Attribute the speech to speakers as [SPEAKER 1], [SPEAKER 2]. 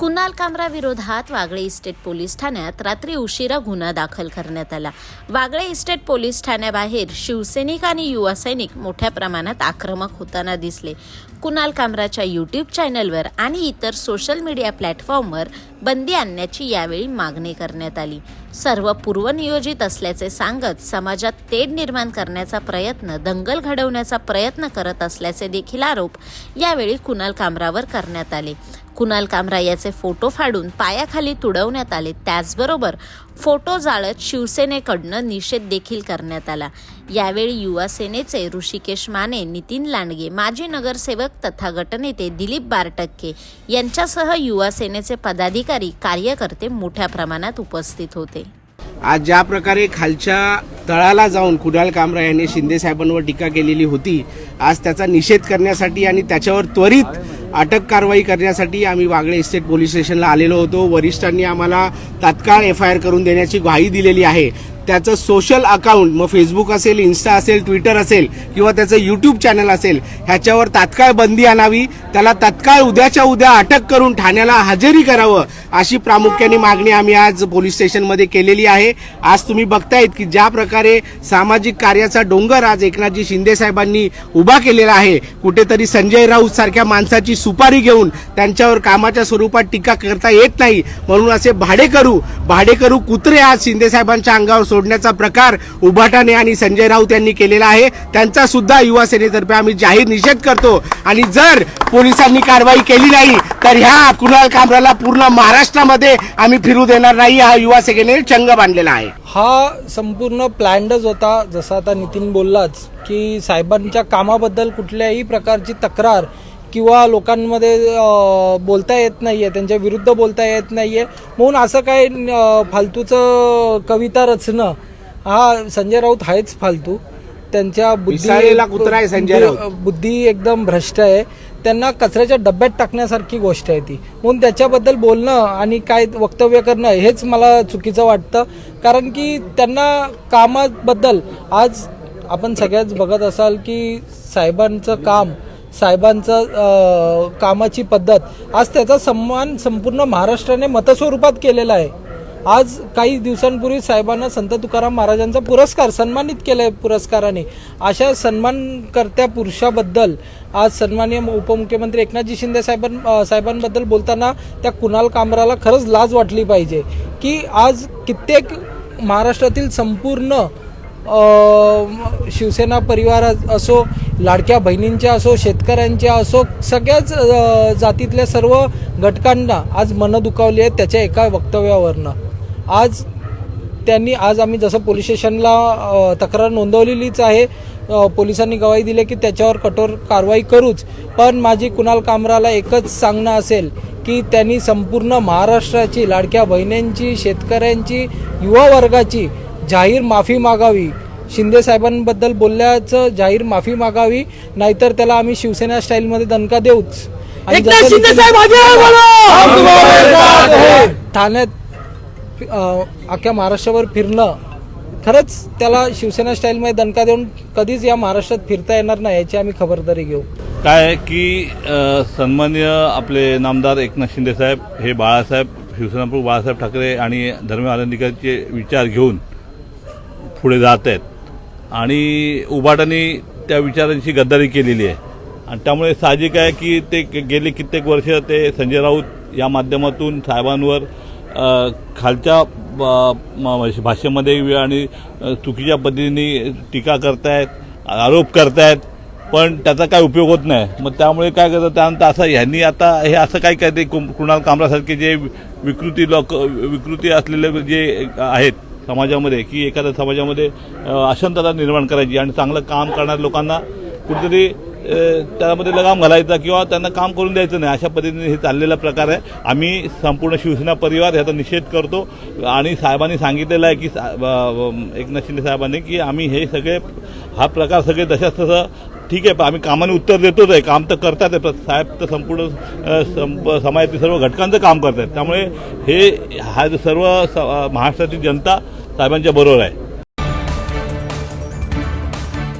[SPEAKER 1] कुणाल कामरा विरोधात Wagle estate police ठाण्यात रात्री उशिरा गुन्हा दाखल करण्यात आला. वागळे इस्टेट पोलीस ठाण्याबाहेर शिवसैनिक आणि युवा सैनिक मोठ्या प्रमाणात आक्रमक होताना दिसले. कुणाल कामराच्या यूट्यूब चॅनलवर आणि इतर सोशल मीडिया प्लॅटफॉर्मवर बंदी आणण्याची यावेळी मागणी करण्यात आली. सर्व पूर्वनियोजित असल्याचे सांगत समाजात तेढ निर्माण करण्याचा प्रयत्न दंगल घडवण्याचा प्रयत्न करत असल्याचे देखील आरोप यावेळी कुणाल कामरावर करण्यात आले. कुणाल कामरा याचे फोटो फाडून पायाखाली तुडवण्यात आले. त्याचबरोबर फोटो जाळत शिवसेनेकडनं निषेध देखील करण्यात आला. यावेळी युवा सेनेचे ऋषिकेश माने नितीन लांडगे माजी नगरसेवक तथा गटनेते दिलीप बारटक्के यांच्यासह युवा सेनेचे पदाधिकारी कार्यकर्ते मोठ्या प्रमाणात उपस्थित होते.
[SPEAKER 2] आज ज्या प्रकारे खालच्या तळाला जाऊन कुणाल कामरा यांनी शिंदे साहेबांवर टीका केलेली होती आज त्याचा निषेध करण्यासाठी आणि त्याच्यावर त्वरित अटक कारवाई करण्यासाठी आम्ही वागळे इस्टेट पोलीस स्टेशनला आलेलो होतो. वरिष्ठांनी आम्हाला तात्काळ एफ आय आर करून देण्याची ग्वाही दिलेली आहे. त्याचं सोशल अकाउंट मग फेसबुक असेल इन्स्टा असेल ट्विटर असेल किंवा त्याचं यूट्यूब चॅनल असेल ह्याच्यावर तात्काळ बंदी आणावी त्याला तात्काळ उद्याच्या उद्या अटक करून ठाण्याला हजेरी करावं अशी प्रामुख्याने मागणी आम्ही आज पोलीस स्टेशनमध्ये केलेली आहे. आज तुम्ही बघतायत की ज्या प्रकारे सामाजिक कार्याचा डोंगर आज एकनाथजी शिंदे साहेबांनी उभा केलेला आहे कुठेतरी संजय राऊत सारख्या माणसाची सुपारी घेऊन त्यांच्यावर कामाच्या स्वरूपात टीका करता येत नाही म्हणून असे भाडेकरू भाडेकरू कुत्रे आज शिंदे साहेबांच्या अंगावर सोडण्याचा प्रकार उभाटाने आणि संजय राऊत यांनी केलेला आहे. त्यांचा सुद्धा युवा सेनेतर्फे आम्ही जाहीर निषेध करतो. आणि जर पोलिसांनी कारवाई केली नाही तर ह्या कुणाल कामराला पूर्ण महाराष्ट्रामध्ये आम्ही फिरू देणार नाही. हा युवा सेनेने चंग बांधलेला आहे.
[SPEAKER 3] हा संपूर्ण प्लॅनडच होता जसं आता नितीन बोललाच की साहेबांच्या कामाबद्दल कुठल्याही प्रकारची तक्रार किंवा लोकांमध्ये बोलता येत नाहीये त्यांच्या विरुद्ध बोलता येत नाहीये. म्हणून असं काय फालतूचं कविता रचणं हा संजय राऊत आहेच फालतू. त्यांच्या
[SPEAKER 2] विसाळलेला कुत्रा आहे संजय राऊत.
[SPEAKER 3] बुद्धी एकदम भ्रष्ट आहे. त्यांना कचऱ्याच्या डब्यात टाकण्यासारखी गोष्ट आहे ती. म्हणून त्याच्याबद्दल बोलणं आणि काय वक्तव्य करणं हेच मला चुकीचं वाटतं. कारण की त्यांना कामाबद्दल आज आपण सगळ्याच बघत असाल की साहेबांचं काम साहेबांचं कामाची पद्धत आज त्याचा सन्मान संपूर्ण महाराष्ट्राने मतस्वरूपात केलेला आहे. आज काही दिवसांपूर्वी साहेबांना संत तुकाराम महाराजांचा पुरस्कार सन्मानित केलाय पुरस्काराने. अशा सन्मानकर्त्या पुरुषाबद्दल आज सन्माननीय उपमुख्यमंत्री एकनाथजी शिंदे साहेबां साहेबांबद्दल बोलताना त्या कुणाल कामराला खरंच लाज वाटली पाहिजे. की आज कित्येक महाराष्ट्रातील संपूर्ण शिवसेना परिवार असो लाडक्या बहिणींच्या असो शेतकऱ्यांच्या असो सगळ्याच जातीतल्या सर्व घटकांना आज मनं दुखावली आहेत त्याच्या एका वक्तव्यावरनं. आज त्यांनी आज आम्ही जसं पोलीस स्टेशनला तक्रार नोंदवलेलीच आहे पोलिसांनी गवाही दिली की त्याच्यावर कठोर कारवाई करूच. पण माझी कुणाल कामराला एकच सांगणं असेल की त्यांनी संपूर्ण महाराष्ट्राची लाडक्या बहिणींची शेतकऱ्यांची युवा वर्गाची जाहीर माफी मागावी. शिंदे साहेबांबद्दल बोलल्याचं जाहीर माफी मागावी नाहीतर त्याला आम्ही शिवसेना स्टाईलमध्ये दणका देऊच. आणि ठाण्यात अख्ख्या महाराष्ट्रावर फिरणं. खरंच त्याला शिवसेना स्टाईलमध्ये दणका देऊन कधीच या महाराष्ट्रात फिरता येणार नाही याची आम्ही खबरदारी घेऊ.
[SPEAKER 4] काय की सन्मान्य आपले नामदार एकनाथ शिंदे साहेब हे बाळासाहेब शिवसेना प्रमुख बाळासाहेब ठाकरे आणि धर्म आनंदीकरचे विचार घेऊन पुढे जात आहेत. आणि उभाटाने त्या विचारांची गद्दारी केलेली आहे. आणि त्यामुळे साहजिक आहे की ते गेली गेले कित्येक वर्ष ते संजय राऊत या माध्यमातून साहेबांवर खालच्या भाषेमध्ये आणि चुकीच्या पद्धतीने टीका करतायत आरोप करतायत पण त्याचा काय उपयोग होत नाही. मग त्यामुळे काय करतात त्यानंतर असं ह्यांनी आता हे असं काय काय ते कुणाल कामरासारखे जे विकृती लोक विकृती असलेले जे आहेत समाजामध्ये की एखाद्या समाजामध्ये अशांतता निर्माण करायची आणि चांगलं काम करणाऱ्या लोकांना कुठेतरी त्यामध्ये लगाम घालायचा किंवा त्यांना काम करून द्यायचं नाही. अशा पद्धतीने हे चाललेला प्रकार आहे. आम्ही संपूर्ण शिवसेना परिवार ह्याचा निषेध करतो. आणि साहेबांनी सांगितलेलं आहे की सा- एकनाथ शिंदे साहेबांनी की आम्ही हे सगळे हा प्रकार सगळे जशाच तसं ठीक आहे पण आम्ही कामाने उत्तर देतोच आहे. काम तर करतात आहे साहेब तर संपूर्ण समाजातील सर्व घटकांचं काम करतात त्यामुळे हे हा सर्व स- महाराष्ट्रातील जनता साहेबांच्या बरोबर आहे.